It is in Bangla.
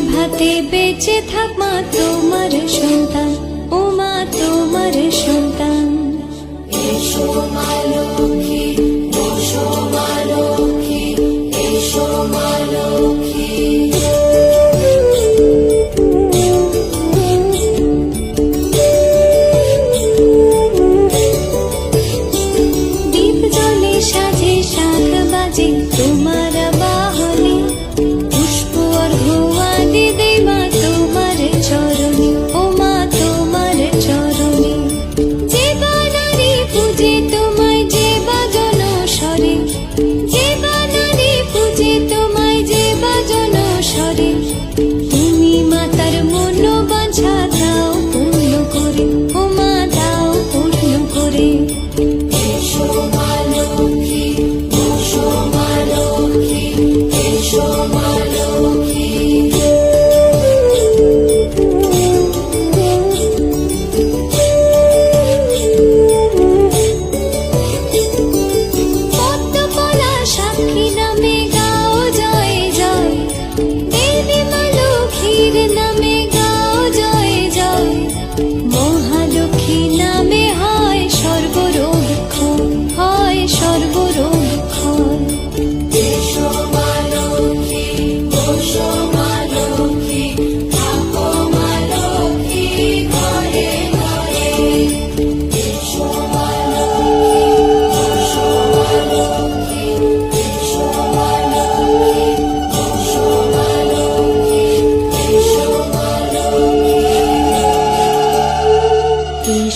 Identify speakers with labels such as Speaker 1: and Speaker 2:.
Speaker 1: ভাতে বেঁচে থাক মা তোমার সন্তান Kina.